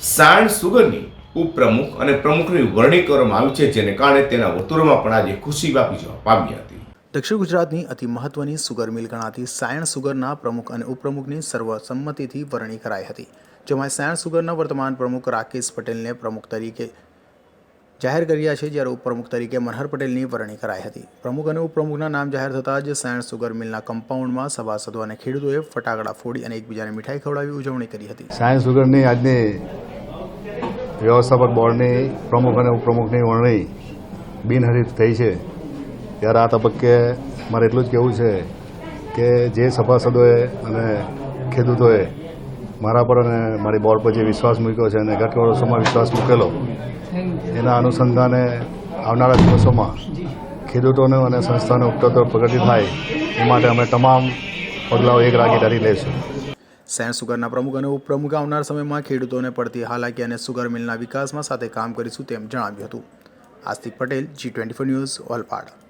સાણ સુગરની ઉપપ્રમુખ અને પ્રમુખની વરણી કરવામાં આવી છે જેને કારણે તેના વતુરોમાં પણ આજે ખુશી વ્યાપી જવા પામી હતી. દક્ષિણ ગુજરાતની અતિ મહત્વની સુગર મિલ ગણાતી સાયણ સુગરના પ્રમુખ અને ઉપપ્રમુખની સર્વસંમતિથી વરણી કરાઈ હતી જેમાં સાયણ સુગરના વર્તમાન પ્રમુખ રાકેશ પટેલને પ્રમુખ તરીકે જાહેર કર્યા છે જ્યારે ઉપપ્રમુખ તરીકે મનહર પટેલની વરણી કરાઈ હતી. પ્રમુખ અને ઉપપ્રમુખના નામ જાહેર થતાં જ સાયણ સુગર મિલના કમ્પાઉન્ડમાં સભાસદો અને ખેડૂતોએ ફટાકડા ફોડી અને એકબીજાને મીઠાઈ ખવડાવી ઉજવણી કરી હતી. સાયણ સુગરની આજની વ્યવસ્થાપક બોર્ડની પ્રમુખ અને ઉપપ્રમુખની વરણી બિનહરીફ થઈ છે. ત્યારે આ તબક્કે મારે એટલું જ કહેવું છે કે જે સભાસદોએ અને ખેડૂતોએ મારા પર અને મારી બોર્ડ પર જે વિશ્વાસ મૂક્યો છે અને ગત વર્ષોમાં વિશ્વાસ મૂકેલો, એના અનુસંધાને આવનારા દિવસોમાં ખેડૂતોને અને સંસ્થાને ઉત્તરોત્તર પ્રગતિ થાય એ માટે અમે તમામ પગલાઓ એક રાગીદારી લઈશું. સેન સુગરના પ્રમુખ અને ઉપપ્રમુખ આવનાર સમયમાં ખેડૂતોને પડતી હાલાકી અને સુગર મિલના વિકાસમાં સાથે કામ કરીશું તેમ જણાવ્યું હતું. Astik Patel G twenty four news Olpad.